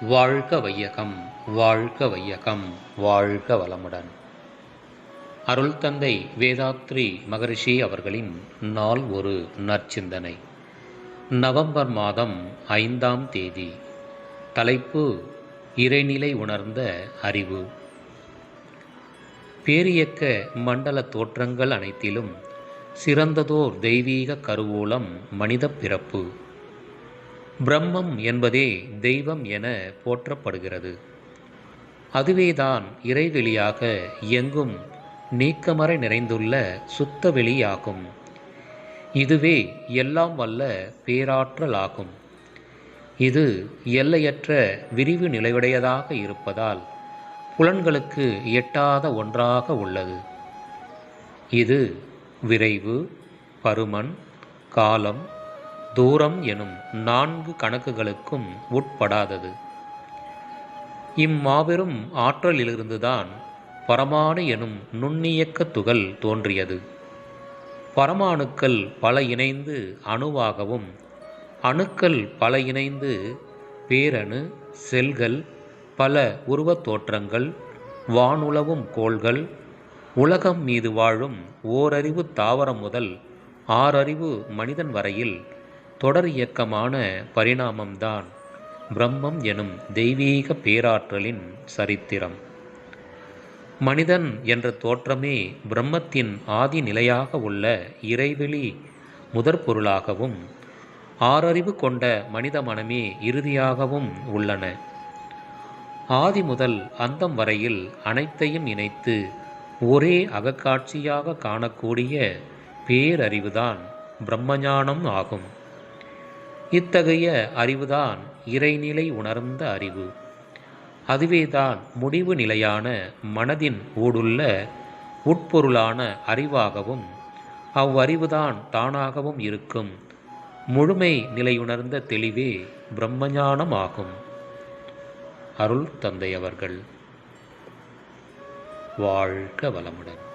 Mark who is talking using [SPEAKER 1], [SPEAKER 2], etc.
[SPEAKER 1] வாழ்க வையகம் வாழ்க வையகம் வாழ்க வளமுடன் அருள் தந்தை வேதாத்ரி மகரிஷி அவர்களின் நாள் ஒரு நற்சிந்தனை. நவம்பர் மாதம் ஐந்தாம் தேதி. தலைப்பு இறைநிலை உணர்ந்த அறிவு. பேரியக்க மண்டல தோற்றங்கள் அனைத்திலும் சிறந்ததோர் தெய்வீக கருவூலம் மனித பிறப்பு. பிரம்மம் என்பதே தெய்வம் என போற்றப்படுகிறது. அதுவேதான் இறைவெளியாக எங்கும் நீக்கமறை நிறைந்துள்ள சுத்த வெளியாகும். இதுவே எல்லாம் வல்ல பேராற்றலாகும். இது எல்லையற்ற விரிவு நிலையுடையதாக இருப்பதால் புலன்களுக்கு எட்டாத ஒன்றாக உள்ளது. இது விரைவு பருமன் காலம் தூரம் எனும் நான்கு கணக்குகளுக்கும் உட்படாதது. இம்மாபெரும் ஆற்றலிலிருந்துதான் பரமாணு எனும் நுண்ணியக்க துகள் தோன்றியது. பரமாணுக்கள் பல இணைந்து அணுவாகவும் அணுக்கள் பல இணைந்து பேரணு செல்கள் பல உருவத் தோற்றங்கள் வானுலவும் கோள்கள் உலகம் மீது வாழும் ஓரறிவு தாவரம் முதல் ஆறறிவு மனிதன் வரையில் தொடர் இயக்கமான பரிணாமம்தான் பிரம்மம் எனும் தெய்வீக பேராற்றலின் சரித்திரம். மனிதன் என்ற தோற்றமே பிரம்மத்தின் ஆதி நிலையாக உள்ள இறைவெளி முதற் பொருளாகவும் ஆறறிவு கொண்ட மனித மனமே இறுதியாகவும் உள்ளன. ஆதி முதல் அந்தம் வரையில் அனைத்தையும் இணைத்து ஒரே அகக்காட்சியாக காணக்கூடிய பேரறிவுதான் பிரம்மஞானம் ஆகும். இத்தகைய அறிவுதான் இறைநிலை உணர்ந்த அறிவு. அதுவேதான் முடிவு நிலையான மனதின் ஊடுள்ள உட்பொருளான அறிவாகவும் அவ்வறிவுதான் தானாகவும் இருக்கும். முழுமை நிலையுணர்ந்த தெளிவே பிரம்மஞானம் ஆகும் அருள் தந்தை அவர்கள் வாழ்க வளமுடன்.